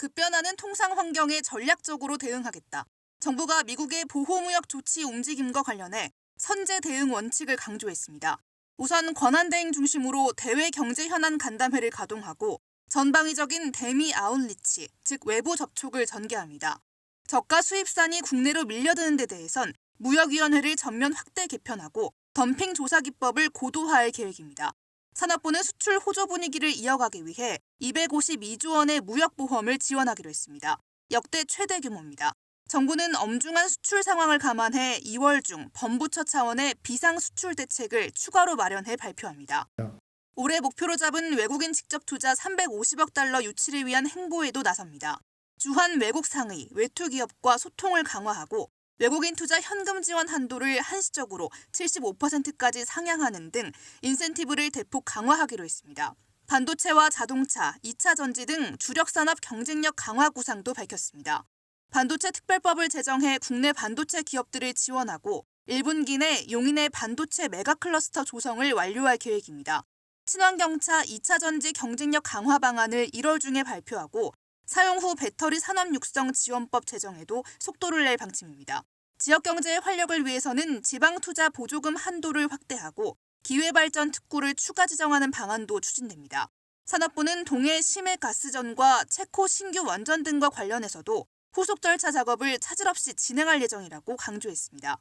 급변하는 통상 환경에 전략적으로 대응하겠다. 정부가 미국의 보호무역 조치 움직임과 관련해 선제 대응 원칙을 강조했습니다. 우선 권한대행 중심으로 대외 경제 현안 간담회를 가동하고 전방위적인 대미 아웃리치, 즉 외부 접촉을 전개합니다. 저가 수입산이 국내로 밀려드는 데 대해선 무역위원회를 전면 확대 개편하고 덤핑 조사 기법을 고도화할 계획입니다. 산업부는 수출 호조 분위기를 이어가기 위해 252조 원의 무역보험을 지원하기로 했습니다. 역대 최대 규모입니다. 정부는 엄중한 수출 상황을 감안해 2월 중 범부처 차원의 비상 수출 대책을 추가로 마련해 발표합니다. 올해 목표로 잡은 외국인 직접 투자 350억 달러 유치를 위한 행보에도 나섭니다. 주한 외국 상의, 외투 기업과 소통을 강화하고 외국인 투자 현금 지원 한도를 한시적으로 75%까지 상향하는 등 인센티브를 대폭 강화하기로 했습니다. 반도체와 자동차, 2차 전지 등 주력 산업 경쟁력 강화 구상도 밝혔습니다. 반도체 특별법을 제정해 국내 반도체 기업들을 지원하고 1분기 내 용인의 반도체 메가 클러스터 조성을 완료할 계획입니다. 친환경차 2차 전지 경쟁력 강화 방안을 1월 중에 발표하고 사용 후 배터리 산업 육성 지원법 제정에도 속도를 낼 방침입니다. 지역 경제의 활력을 위해서는 지방 투자 보조금 한도를 확대하고 기회발전 특구를 추가 지정하는 방안도 추진됩니다. 산업부는 동해 심해 가스전과 체코 신규 원전 등과 관련해서도 후속 절차 작업을 차질 없이 진행할 예정이라고 강조했습니다.